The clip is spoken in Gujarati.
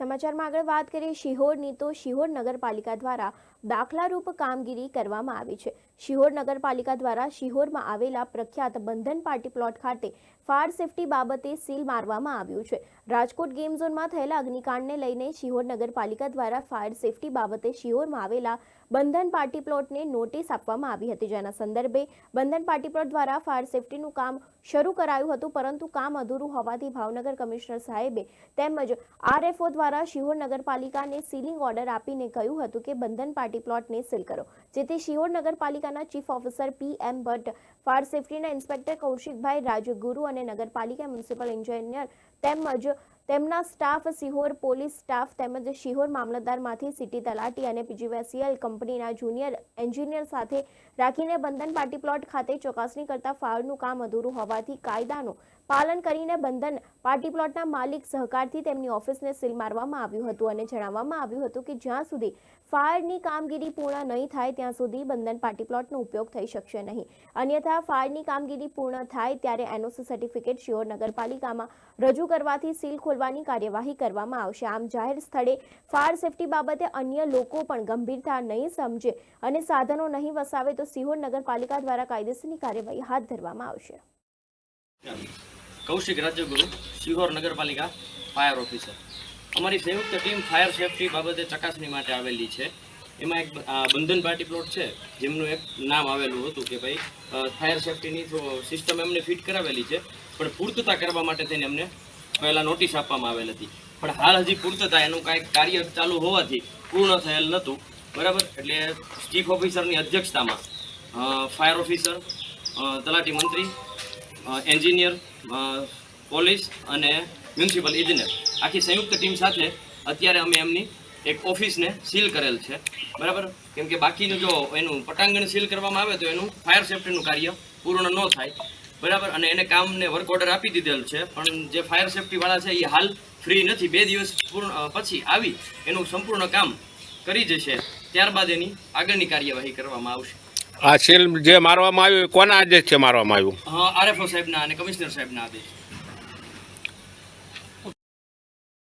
સમાચારમાં આગળ વાત કરીએ શિહોરની તો શિહોર નગરપાલિકા દ્વારા દાખલારૂપ કામગીરી કરવામાં આવી છે. શિહોર નગરપાલિકા દ્વારા શિહોરમાં આવેલા પ્રખ્યાત બંધન પાર્ટી પ્લોટ ખાતે ફાયર સેફટી બાબતે સીલ મારવામાં આવ્યું છે. રાજકોટ ગેમ ઝોનમાં થયેલા અગ્નિકાંડને લઈને શિહોર નગરપાલિકા દ્વારા ફાયર સેફટી બાબતે શિહોરમાં આવેલા બંધન પાર્ટી પ્લોટને નોટિસ આપવામાં આવી હતી. જેના સંદર્ભે બંધન પાર્ટી પ્લોટ દ્વારા ફાયર સેફટીનું કામ શરૂ કરાયું હતું, પરંતુ કામ અધૂરું હોવાથી ભાવનગર કમિશનર સાહેબે તેમજ આરએફઓ દ્વારા શિહોર નગરપાલિકાને સીલિંગ ઓર્ડર આપીને કહ્યું હતું કે બંધન પાર્ટી પ્લોટને સીલ કરો જેથી શિહોર નગરપાલિકાના chief officer P M Bhatt, fire સેફટીના inspector Kaushikbhai Rajguru અને નગરપાલિકા મ્યુનિસિપલ એન્જિનિયર તેમજ તેમના સ્ટાફ સિહોર પોલીસ સ્ટાફ તેમજ શિહોર મામલતદારમાંથી સિટી તલાટી અને પીજીવીસીએલ કંપનીના જુનિયર એન્જિનિયર સાથે રાખીને બંધન પાર્ટી પ્લોટ ખાતે ચકાસણી કરતા ફાયરનું કામ અધૂરું હોવાથી કાયદાનું પાલન કરીને બંધન પાર્ટી પ્લોટના માલિક સહકારથી તેમની ઓફિસને સીલ મારવામાં આવ્યું હતું અને જણાવવામાં આવ્યું હતું કે જ્યાં સુધી ફાયરની કામગીરી પૂર્ણ નહીં થાય, ત્યાં સુધી બંધન પાર્ટી પ્લોટનો ઉપયોગ થઈ શકશે નહીં. અન્યથા, ફાયરની કામગીરી પૂર્ણ થાય ત્યારે એનઓસી સર્ટિફિકેટ શિહોર નગરપાલિકામાં રજૂ કરવાથી સીલ ખોલવાની કાર્યવાહી કરવામાં આવશે. આમ, જાહેર સ્થળે ફાયર સેફટી બાબતે અન્ય લોકો પણ ગંભીરતા નહીં સમજે અને સાધનો નહીં વસાવે તો સિહોર નગરપાલિકા દ્વારા કાયદેસરની કાર્યવાહી હાથ ધરવામાં આવશે. કૌશિક રાજ્યગુરુ, શિહોર નગરપાલિકા ફાયર ઓફિસર. અમારી સંયુક્ત ટીમ ફાયર સેફટી બાબતે ચકાસણી માટે આવેલી છે. એમાં એક બંધન પાર્ટી પ્લોટ છે, જેમનું એક નામ આવેલું હતું કે ભાઈ ફાયર સેફટીની સિસ્ટમ એમને ફિટ કરાવેલી છે, પણ પૂર્તતા કરવા માટે થઈને એમને પહેલાં નોટિસ આપવામાં આવેલ હતી. પણ હાલ હજી પૂર્તતા એનું કાંઈક કાર્ય ચાલુ હોવાથી પૂર્ણ થયેલ નહોતું. બરાબર? એટલે ચીફ ઓફિસરની અધ્યક્ષતામાં ફાયર ઓફિસર તલાટી મંત્રી એન્જિનિયર પોલીસ અને મ્યુનિસિપલ ઇજનેર. આખી સંયુક્ત ટીમ સાથે અત્યારે અમે એમની એક ઓફિસને સીલ કરેલ છે. બરાબર? કેમ કે બાકીનું જો એનું પટાંગણ સીલ કરવામાં આવે તો એનું ફાયર સેફ્ટીનું કાર્ય પૂર્ણ ન થાય. બરાબર? અને એને કામને વર્ક ઓર્ડર આપી દીધેલ છે. પણ જે ફાયર સેફ્ટીવાળા છે, એ હાલ ફ્રી નથી. બે દિવસ પૂર્ણ પછી આવી એનું સંપૂર્ણ કામ કરી જશે. ત્યારબાદ એની આગળની કાર્યવાહી કરવામાં આવશે. આ સેલ જે મારવામાં આવ્યું કોના કોના છે મારવામાં આવ્યું? આરએફઓ સાહેબના અને કમિશનર સાહેબના આદેશ.